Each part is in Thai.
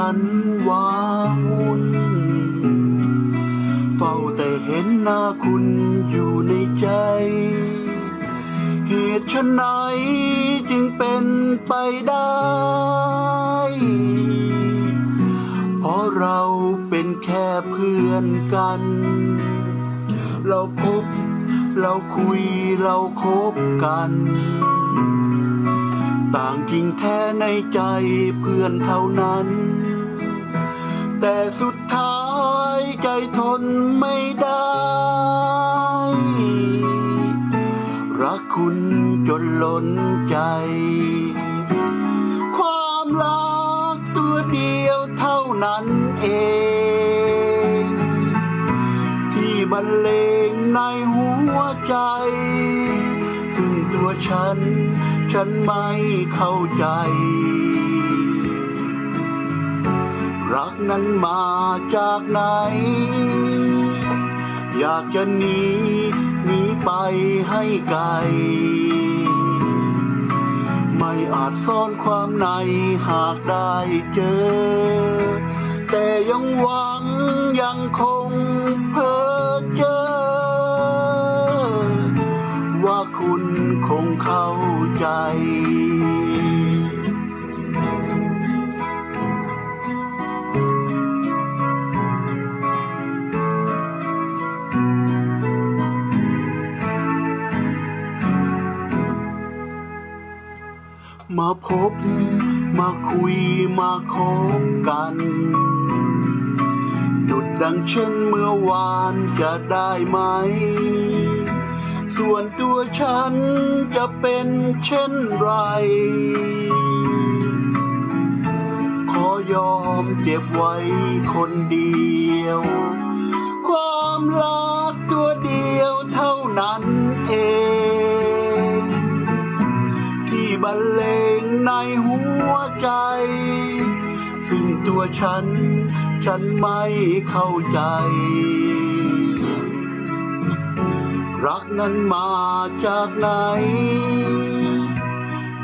ฉันว้าวุ่น เฝ้าแต่เห็นหน้าคุณอยู่ในใจ เหตุไฉนจึงเป็นไปได้ เพราะเราเป็นแค่เพื่อนกัน เราพบเราคุยเราคบกัน ต่างจริงแท้ในใจเพื่อนเท่านั้น แต่สุดท้ายใจทนไม่ได้ รักคุณจนล้นใจ ความรักตัวเดียวเท่านั้นเอง ที่บรรเลงในหัวใจ ซึ่งตัวฉัน ฉันไม่เข้าใจ รักนั้นมาจากไหน อยากจะหนีหนีไปให้ไกล ไม่อาจซ่อนความในหากได้เจอ แต่ยังหวังยังคงเพ้อเจอ ว่าคุณคงเข้าใจ มาพบ มาคุยมาคบกันหยุดดังเช่นเมื่อวานจะได้ไหม ส่วนตัวฉันจะเป็นเช่นไร ขอยอมเจ็บไว้คนเดียว ความรักตัวเดียว ที่บรรเลงในหัวใจ ซึ่งตัวฉัน ฉันไม่เข้าใจ รักนั้นมาจากไหน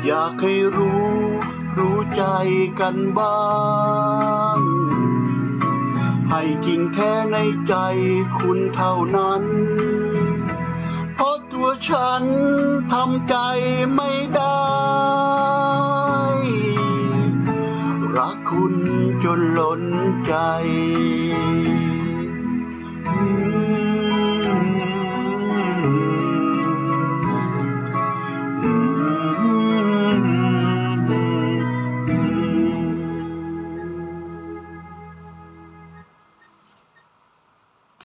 อยากให้รู้ รู้ใจกันบ้างให้จริงแท้ในใจคุณเท่านั้นเพราะตัวฉันทำใจไม่ได้ จนล้นใจ